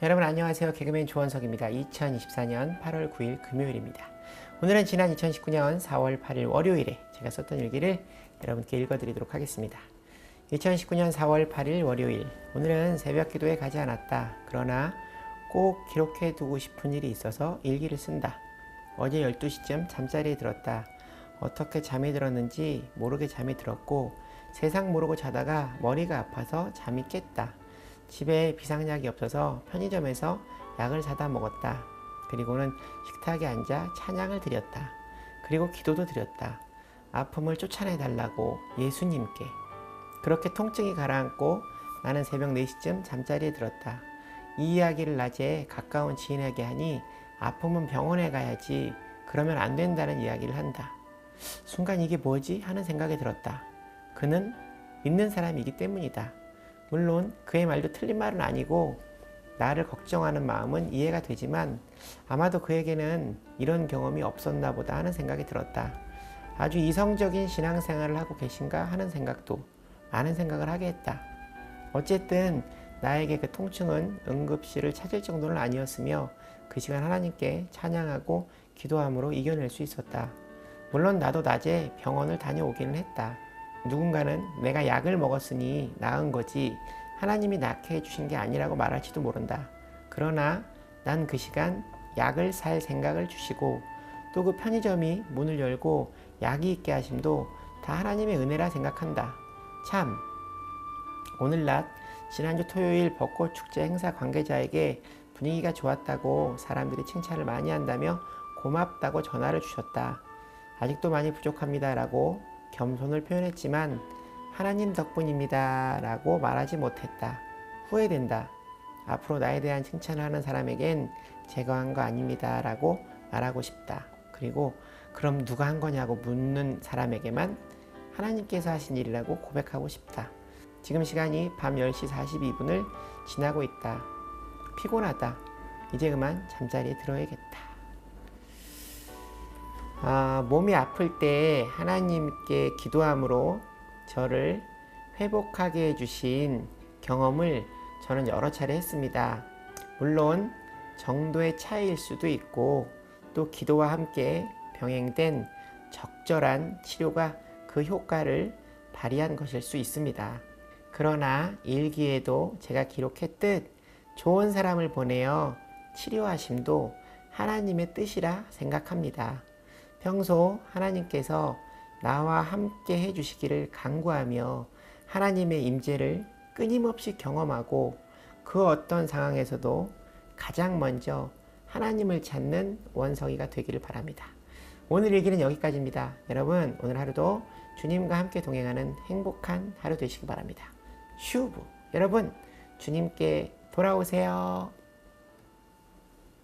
여러분 안녕하세요. 개그맨 조원석입니다. 2024년 8월 9일 금요일입니다. 오늘은 지난 2019년 4월 8일 월요일에 제가 썼던 일기를 여러분께 읽어드리도록 하겠습니다. 2019년 4월 8일 월요일 오늘은 새벽 기도에 가지 않았다. 그러나 꼭 기록해 두고 싶은 일이 있어서 일기를 쓴다. 어제 12시쯤 잠자리에 들었다. 어떻게 잠이 들었는지 모르게 잠이 들었고 세상 모르고 자다가 머리가 아파서 잠이 깼다. 집에 비상약이 없어서 편의점에서 약을 사다 먹었다. 그리고는 식탁에 앉아 찬양을 드렸다. 그리고 기도도 드렸다. 아픔을 쫓아내 달라고 예수님께. 그렇게 통증이 가라앉고 나는 새벽 4시쯤 잠자리에 들었다. 이 이야기를 낮에 가까운 지인에게 하니 아픔은 병원에 가야지 그러면 안 된다는 이야기를 한다. 순간 이게 뭐지? 하는 생각이 들었다. 그는 믿는 사람이기 때문이다. 물론 그의 말도 틀린 말은 아니고 나를 걱정하는 마음은 이해가 되지만 아마도 그에게는 이런 경험이 없었나 보다 하는 생각이 들었다. 아주 이성적인 신앙생활을 하고 계신가 하는 생각도 많은 생각을 하게 했다. 어쨌든 나에게 그 통증은 응급실을 찾을 정도는 아니었으며 그 시간 하나님께 찬양하고 기도함으로 이겨낼 수 있었다. 물론 나도 낮에 병원을 다녀오기는 했다. 누군가는 내가 약을 먹었으니 나은 거지 하나님이 낫게 해주신 게 아니라고 말할지도 모른다. 그러나 난 그 시간 약을 살 생각을 주시고 또 그 편의점이 문을 열고 약이 있게 하심도 다 하나님의 은혜라 생각한다. 참, 오늘 낮 지난주 토요일 벚꽃 축제 행사 관계자에게 분위기가 좋았다고 사람들이 칭찬을 많이 한다며 고맙다고 전화를 주셨다. 아직도 많이 부족합니다라고 겸손을 표현했지만 하나님 덕분입니다 라고 말하지 못했다. 후회된다. 앞으로 나에 대한 칭찬을 하는 사람에겐 제가 한 거 아닙니다 라고 말하고 싶다. 그리고 그럼 누가 한 거냐고 묻는 사람에게만 하나님께서 하신 일이라고 고백하고 싶다. 지금 시간이 밤 10시 42분을 지나고 있다. 피곤하다. 이제 그만 잠자리에 들어야겠다. 아, 몸이 아플 때 하나님께 기도함으로 저를 회복하게 해주신 경험을 저는 여러 차례 했습니다. 물론 정도의 차이일 수도 있고 또 기도와 함께 병행된 적절한 치료가 그 효과를 발휘한 것일 수 있습니다. 그러나 일기에도 제가 기록했듯 좋은 사람을 보내어 치료하심도 하나님의 뜻이라 생각합니다. 평소 하나님께서 나와 함께 해주시기를 간구하며 하나님의 임재를 끊임없이 경험하고 그 어떤 상황에서도 가장 먼저 하나님을 찾는 원성이가 되기를 바랍니다. 오늘 일기는 여기까지입니다. 여러분 오늘 하루도 주님과 함께 동행하는 행복한 하루 되시기 바랍니다. 슈브 여러분 주님께 돌아오세요.